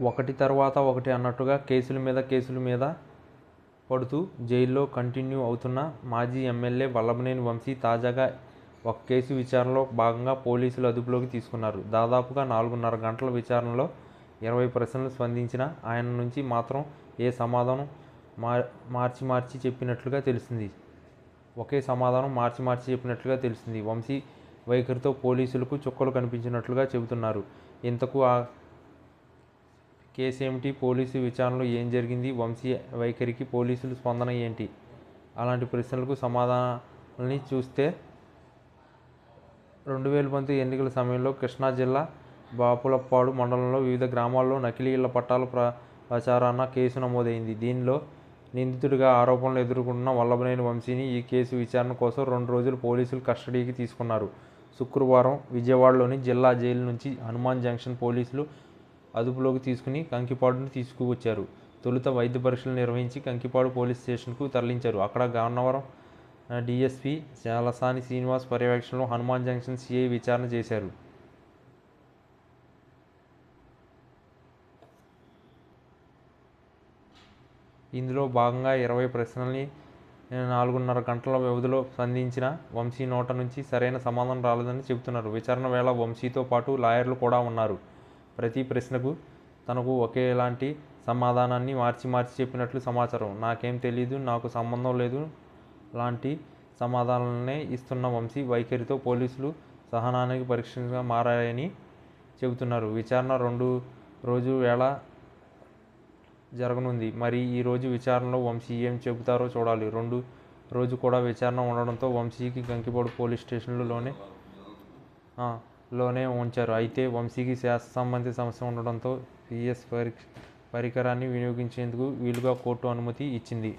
ఒకటి తర్వాత ఒకటి అన్నట్టుగా కేసుల మీద కేసుల మీద పడుతూ జైల్లో కంటిన్యూ అవుతున్న మాజీ ఎమ్మెల్యే వల్లభనేని వంశీ తాజాగా ఒక కేసు విచారణలో భాగంగా పోలీసులు అదుపులోకి తీసుకున్నారు. దాదాపుగా నాలుగున్నర గంటల విచారణలో ఇరవై ప్రశ్నలు స్పందించిన ఆయన నుంచి మాత్రం ఏ సమాధానం మార్ మార్చి మార్చి చెప్పినట్లుగా తెలిసింది. ఒకే సమాధానం మార్చి మార్చి చెప్పినట్లుగా తెలిసింది. వంశీ వైఖరితో పోలీసులకు చుక్కలు కనిపించినట్లుగా చెబుతున్నారు. ఇంతకు ఆ కేసు ఏమిటి పోలీసు విచారణలో ఏం జరిగింది? వంశీ వైఖరికి పోలీసులు స్పందన ఏంటి? అలాంటి ప్రశ్నలకు సమాధానాలని చూస్తే రెండు వేల పంతొమ్మిది ఎన్నికల సమయంలో కృష్ణా జిల్లా బాపులప్పాడు మండలంలో వివిధ గ్రామాల్లో నకిలీ ఇళ్ళ పట్టాల ప్ర ప్రచారాన కేసు నమోదైంది. దీనిలో నిందితుడిగా ఆరోపణలు ఎదుర్కొంటున్న వల్లభనేని వంశీని ఈ కేసు విచారణ కోసం రెండు రోజులు పోలీసులు కస్టడీకి తీసుకున్నారు. శుక్రవారం విజయవాడలోని జిల్లా జైలు నుంచి హనుమాన్ జంక్షన్ పోలీసులు అదుపులోకి తీసుకుని కంకిపాడును తీసుకువచ్చారు. తొలుత వైద్య పరీక్షలు నిర్వహించి కంకిపాడు పోలీస్ స్టేషన్కు తరలించారు. అక్కడ గన్నవరం డిఎస్పి చాలసాని శ్రీనివాస్ పర్యవేక్షణలో హనుమాన్ జంక్షన్ సిఐ విచారణ చేశారు. ఇందులో భాగంగా ఇరవై ప్రశ్నల్ని నాలుగున్నర గంటల వ్యవధిలో సంధించిన వంశీ నోట నుంచి సరైన సమాధానం రాలేదని చెబుతున్నారు. విచారణ వేళ వంశీతో పాటు లాయర్లు కూడా ఉన్నారు. ప్రతి ప్రశ్నకు తనకు ఒకేలాంటి సమాధానాన్ని మార్చి మార్చి చెప్పినట్లు సమాచారం. నాకేం తెలియదు నాకు సంబంధం లేదు లాంటి సమాధానాలనే ఇస్తున్న వంశీ వైఖరితో పోలీసులు సహనానికి పరీక్షగా మారాయని చెబుతున్నారు. విచారణ రెండు రోజు వేళ జరగనుంది. మరి ఈ రోజు విచారణలో వంశీ ఏం చెబుతారో చూడాలి. రెండు రోజు కూడా విచారణ ఉండడంతో వంశీకి గంకిపాడు పోలీస్ స్టేషన్లోనే లోనే ఉంచారు. అయితే వంశీకి శ్వాస సంబంధిత సమస్య ఉండడంతో పిఎస్ పరి పరికరాన్ని వినియోగించేందుకు వీలుగా కోర్టు అనుమతి ఇచ్చింది.